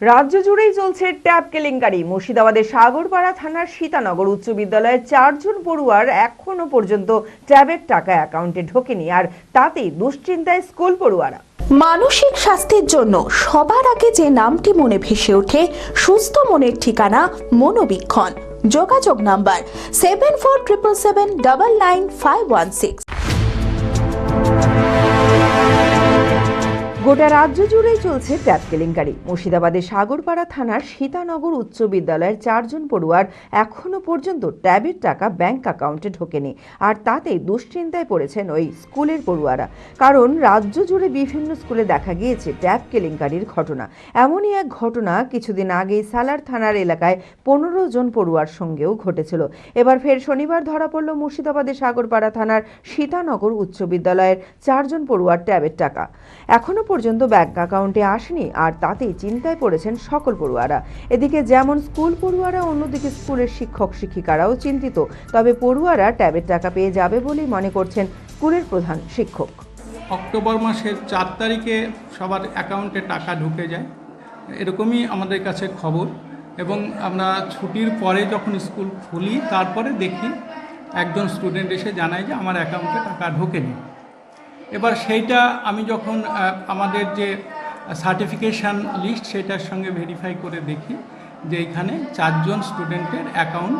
রাজ্য জুড়েই চলছে ট্যাব কেলেঙ্কারি। মুর্শিদাবাদের সাগরপাড়া থানার সীতানগর উচ্চ বিদ্যালয়ের চারজন পড়ুয়ার এখনও পর্যন্ত ট্যাবের টাকা অ্যাকাউন্টে ঢোকেনি, আর তাতেই দুশ্চিন্তায় স্কুল পড়ুয়ারা। মানসিক স্বাস্থ্যের জন্য সবার আগে যে নামটি মনে ভেসে ওঠে, সুস্থ মনের ঠিকানা মনোবীক্ষণ। যোগাযোগ number seven four triple seven double nine five one six গোটা রাজ্য জুড়েই চলছে ট্যাব কেলেঙ্কারি। মুর্শিদাবাদের সাগরপাড়া থানার সীতানগর উচ্চ বিদ্যালয়ের চারজন পড়ুয়ার এখনও পর্যন্ত ট্যাবের টাকা ব্যাংক অ্যাকাউন্টে ঢোকেনি, আর তাতেই দুশ্চিন্তায় পড়েছেন ওই স্কুলের পড়ুয়ারা। কারণ রাজ্য জুড়ে বিভিন্ন স্কুলে দেখা গিয়েছে ট্যাব কেলেঙ্কারির ঘটনা। এমনই এক ঘটনা কিছুদিন আগেই সালার থানার এলাকায় পনেরো জন পড়ুয়ার সঙ্গেও ঘটেছিল। এবার ফের শনিবার ধরা পড়ল মুর্শিদাবাদের সাগরপাড়া থানার সীতানগর উচ্চ বিদ্যালয়ের চারজন পড়ুয়ার ট্যাবের টাকা। এখনও পর্যন্ত ব্যাংক অ্যাকাউন্টে আসেনি, আর তাতেই চিন্তায় পড়েছেন সকল পড়ুয়ারা। এদিকে যেমন স্কুল পড়ুয়ারা, অন্যদিকে স্কুলের শিক্ষক শিক্ষিকারাও চিন্তিত। তবে পড়ুয়ারা ট্যাবের টাকা পেয়ে যাবে বলেই মনে করছেন স্কুলের প্রধান শিক্ষক। অক্টোবর মাসের চার তারিখে সবার অ্যাকাউন্টে টাকা ঢুকে যায়। এরকমই আমাদের কাছে খবর। এবং আমরা ছুটির পরে যখন স্কুল খুলি, তারপরে দেখি একজন স্টুডেন্ট এসে জানায় যে আমার অ্যাকাউন্টে টাকা ঢোকেনি। এবার সেইটা আমি যখন আমাদের যে সার্টিফিকেশান লিস্ট সেটার সঙ্গে ভেরিফাই করে দেখি যে এখানে চারজন স্টুডেন্টের অ্যাকাউন্ট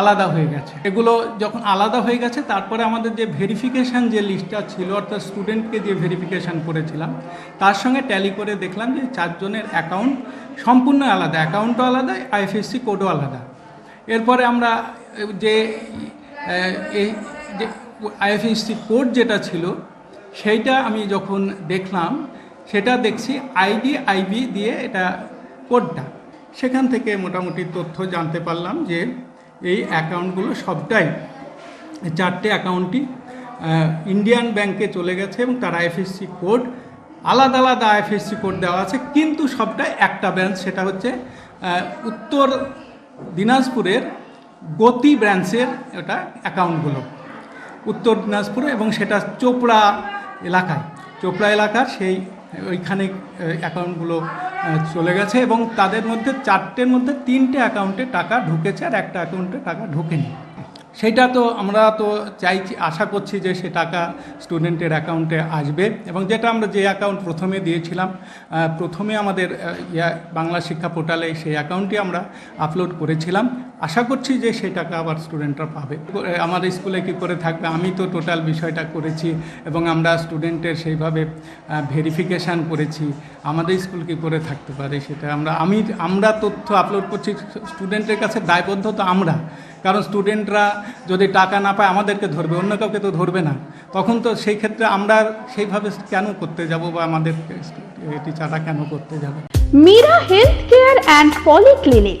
আলাদা হয়ে গেছে। এগুলো যখন আলাদা হয়ে গেছে, তারপরে আমাদের যে ভেরিফিকেশান যে লিস্টটা ছিল, অর্থাৎ স্টুডেন্টকে যে ভেরিফিকেশান করেছিলাম, তার সঙ্গে ট্যালি করে দেখলাম যে চারজনের অ্যাকাউন্ট সম্পূর্ণ আলাদা। অ্যাকাউন্টও আলাদা আইএফএসসি কোডও আলাদা। এরপরে আমরা যে আইএফএসসি কোড যেটা ছিল সেইটা আমি যখন দেখলাম, সেটা দেখছি আইডি আইবি দিয়ে এটা কোডটা। সেখান থেকে মোটামুটি তথ্য জানতে পারলাম যে এই অ্যাকাউন্টগুলো সবটাই চারটে অ্যাকাউন্টই ইন্ডিয়ান ব্যাংকে চলে গেছে এবং তার আইএফএসসি কোড, আলাদা আলাদা আইএফএসসি কোড দেওয়া আছে। কিন্তু সবটাই একটা ব্রাঞ্চ, সেটা হচ্ছে উত্তর দিনাজপুরের গতি ব্রাঞ্চের এটা অ্যাকাউন্টগুলো। উত্তর দিনাজপুরে এবং সেটা চোপড়া এলাকায়। চোপড়া এলাকার সেই, ওইখানে অ্যাকাউন্টগুলো চলে গেছে এবং তাদের মধ্যে চারটের মধ্যে তিনটে অ্যাকাউন্টে টাকা ঢুকেছে আর একটা অ্যাকাউন্টে টাকা ঢোকেনি। সেটা তো আমরা তো চাইছি, আশা করছি যে সে টাকা স্টুডেন্টের অ্যাকাউন্টে আসবে এবং যেটা আমরা যে অ্যাকাউন্ট প্রথমে দিয়েছিলাম প্রথমে আমাদের বাংলা শিক্ষা পোর্টালে সেই অ্যাকাউন্টটি আমরা আপলোড করেছিলাম। আশা করছি যে সেই টাকা আবার স্টুডেন্টরা পাবে। আমার স্কুলে কী করে থাকবে? আমি তো টোটাল বিষয়টা করেছি এবং আমরা স্টুডেন্টের সেইভাবে ভেরিফিকেশান করেছি। আমাদের স্কুল কী করে থাকতে পারে সেটা আমরা, আমি, আমরা তথ্য আপলোড করছি স্টুডেন্টের কাছে দায়বদ্ধ তো আমরা। কারণ স্টুডেন্টরা যদি টাকা না পায়, আমাদেরকে ধরবে, অন্য কাউকে তো ধরবে না। তখন তো সেই ক্ষেত্রে আমরা সেইভাবে কেন করতে যাব বা আমাদের টিচাররা কেন করতে যাবে? Meera health care and polyclinic